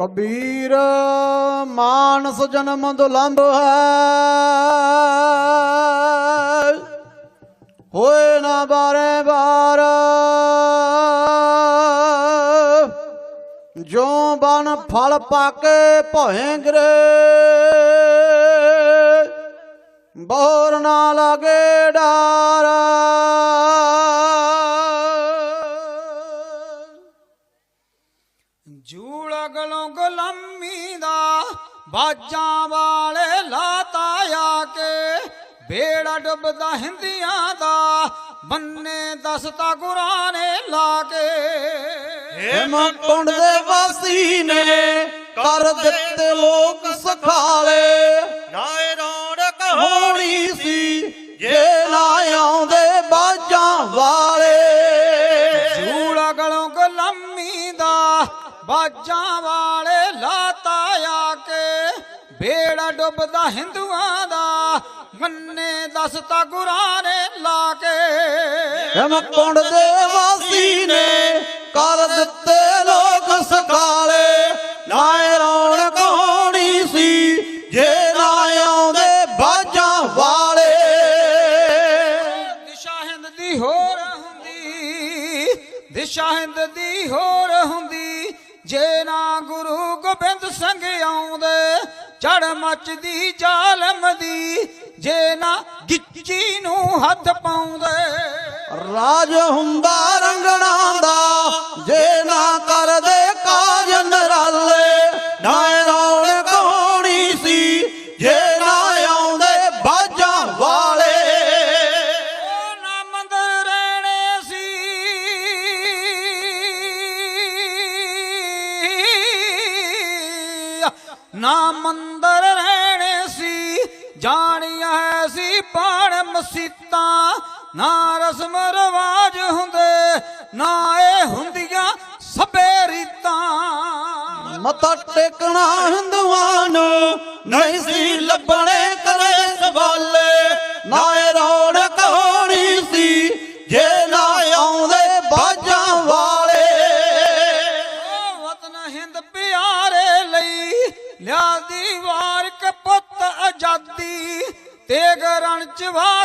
ਕਬੀਰ, ਮਾਨਸ ਜਨਮ ਦੁਲੰਭ ਹੈ। ਹੋਏ ਨਾ ਬਾਰੇ ਬਾਰ। ਜੋ ਬਨ ਫਲ ਪਾਕੇ ਭੋਏ ਗਰੇ ਬੋਰ ਨਾ ਲਾਗੇ ਜੂੜ ਗਲੋਂ ਗੁਲਾਮੀ ਦਾ ਬਾਜਾਂ ਵਾਲੇ ਲਾਤਾ ਆ ਕੇ। ਬੇੜਾ ਡੁੱਬਦਾ ਹਿੰਦੀਆਂ ਦਾ ਬੰਨੇ ਦਸਤਾ ਗੁਰਾਂ ਨੇ ਲਾ ਕੇ। ਹਿਮ ਕੁੰਡ ਦੇ ਵਾਸੀ ਨੇ ਕਰ ਦਿੱਤੇ ਲੋਕ ਸਖਾਲੇ। ਨਾਏ ਰੌਣਕ ਹੋਣੀ ਸੀ ਜੇ ਬਾਜਾਂ ਵਾਲੇ ਲਾਤਾ ਆ ਕੇ ਬੇੜਾ ਡੁੱਬਦਾ ਹਿੰਦੂਆਂ ਦਾ ਮੰਨੇ ਦਸਤਾ ਗੁਰਾਂ ਨੇ ਲਾ ਕੇ। ਹਿਮ ਕੁੰਡ ਦੇ ਵਾਸੀ ਨੇ ਕਰ ਦਿੱਤੇ ਲੋਕ ਸਖਾਲੇ ਨਾਏ ਰੌਣਕ ਹੋਣੀ ਸੀ ਜੇ ਨਾ ਆਉਂਦੇ ਬਾਜਾਂ ਵਾਲੇ। ਦਿਸ਼ਾ ਹਿੰਦ ਦੀ ਹੋਰ ਹੁੰਦੀ ਦਿਸ਼ਾ ਹਿੰਦ ਦੀ ਹੋਰ ਹੁੰਦੀ ਜੇ ਨਾ ਗੁਰੂ ਗੋਬਿੰਦ ਸਿੰਘ ਆਉਂਦੇ, ਚੜ ਮੱਚਦੀ, ਜ਼ਾਲਮ ਦੀ, ਜੇ ਨਾ ਗਿੱਚੀ ਨੂੰ ਹੱਥ ਪਾਉਂਦੇ। ਰਾਜ ਹੁੰਦਾ ਨਾ ਮੰਦਰ ਰਹਿਣੇ ਸੀ, ਜਾਣੀਆਂ ਸੀ ਬਾਣ ਮਸੀਤਾਂ, ਨਾ ਰਸਮ ਰਿਵਾਜ ਹੁੰਦੇ, ਨਾ ਇਹ ਹੁੰਦੀਆਂ ਸਭੇ ਰੀਤਾਂ। ਮੱਥਾ ਟੇਕਣਾ ਹਿੰਦੂਆਂ ਨੂੰ ਨਹੀਂ ਸੀ ਲੱਭਣੇ ਲਿਆ ਦੀਵਾਰ ਕਪੁੱਤ ਆਜ਼ਾਦੀ ਤੇਗ ਰਣ ਚ ਵਾ